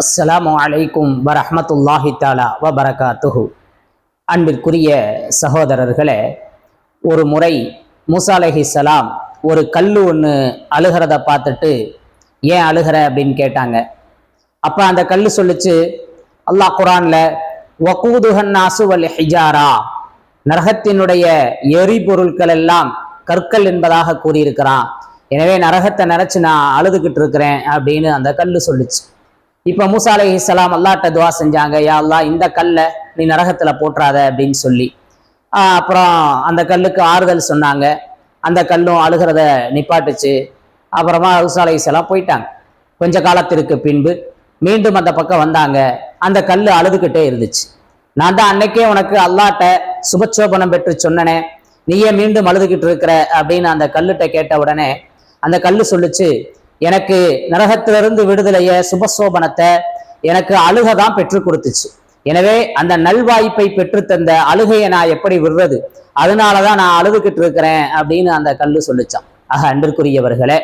அஸ்ஸலாமு அலைக்கும் வரஹமத்துல்லாஹி தாலா வ பரகாத்துஹு அன்பிற்குரிய சகோதரர்களே ஒரு முறை மூசா சலாம் ஒரு கல் ஒன்று அழுகிறத பார்த்துட்டு ஏன் அழுகிற? அப்படின்னு கேட்டாங்க. அப்போ அந்த கல் சொல்லிச்சு அல்லாஹ் குரான்ல வக்கூதுகன் நாசுவல் ஹிஜாரா. நரகத்தினுடைய எரிபொருட்கள் எல்லாம் கற்கள் என்பதாக கூறியிருக்கிறான். எனவே நரகத்தை நினச்சி நான் அழுதுகிட்டு இருக்கிறேன் அப்படின்னு அந்த கல் சொல்லுச்சு. இப்ப மூசா அலை இஸ்லாம் அல்லாட்ட துவா செஞ்சாங்க யா அல்லா இந்த கல்லை நீ நரகத்துல போட்டுறாத அப்படின்னு சொல்லி. அப்புறம் அந்த கல்லுக்கு ஆறுதல் சொன்னாங்க. அந்த கல்லும் அழுகிறத நிப்பாட்டுச்சு. அப்புறமா மூசா அலை இஸ்லாம் போயிட்டாங்க. கொஞ்ச காலத்திற்கு பின்பு மீண்டும் அந்த பக்கம் வந்தாங்க. அந்த கல் அழுதுகிட்டே இருந்துச்சு. நான் தான் அன்னைக்கே உனக்கு அல்லாட்ட சுபச்சோபனம் பெற்று சொன்னனே நீயே மீண்டும் அழுதுகிட்டு இருக்கிற அப்படின்னு அந்த கல்லுட்ட கேட்ட உடனே அந்த கல் சொல்லுச்சு. எனக்கு நரகத்திலிருந்து விடுதலைய சுபசோபனத்தை எனக்கு அழுகை தான் பெற்றுக் கொடுத்துச்சு. எனவே அந்த நல்வாய்ப்பை பெற்றுத்தந்த அழுகையை நான் எப்படி விடுறது? அதனாலதான் நான் அழுதுகிட்டு இருக்கிறேன் அப்படின்னு அந்த கல்லு சொல்லிச்சான். ஆக அன்பிற்குரியவர்களே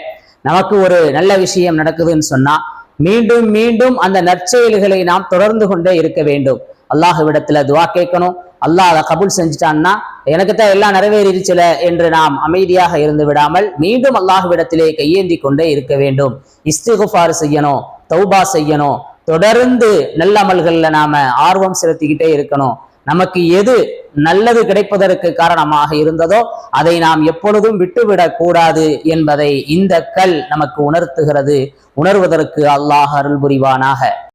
நமக்கு ஒரு நல்ல விஷயம் நடக்குதுன்னு சொன்னா மீண்டும் மீண்டும் அந்த நற்செயல்களை நாம் தொடர்ந்து கொண்டே இருக்க வேண்டும். அல்லாஹ்விடத்துல துவா கேட்கணும். அல்லாஹ் அதை கபூல் செஞ்சுட்டான்னா எனக்குத்தான் எல்லாம் நிறைவேறிடுச்சுல என்று நாம் அமைதியாக இருந்து விடாமல் மீண்டும் அல்லாஹுவிடத்திலே கையேந்தி கொண்டே இருக்க வேண்டும். இஸ்திகுஃபார் செய்யணும் தௌபா செய்யணும். தொடர்ந்து நல்ல அமல்களில் நாம ஆர்வம் செலுத்திக்கிட்டே இருக்கணும். நமக்கு எது நல்லது கிடைப்பதற்கு காரணமாக இருந்ததோ அதை நாம் எப்பொழுதும் விட்டுவிடக் கூடாது என்பதை இந்த கல் நமக்கு உணர்த்துகிறது. உணர்வதற்கு அல்லாஹ் அருள் புரிவானாக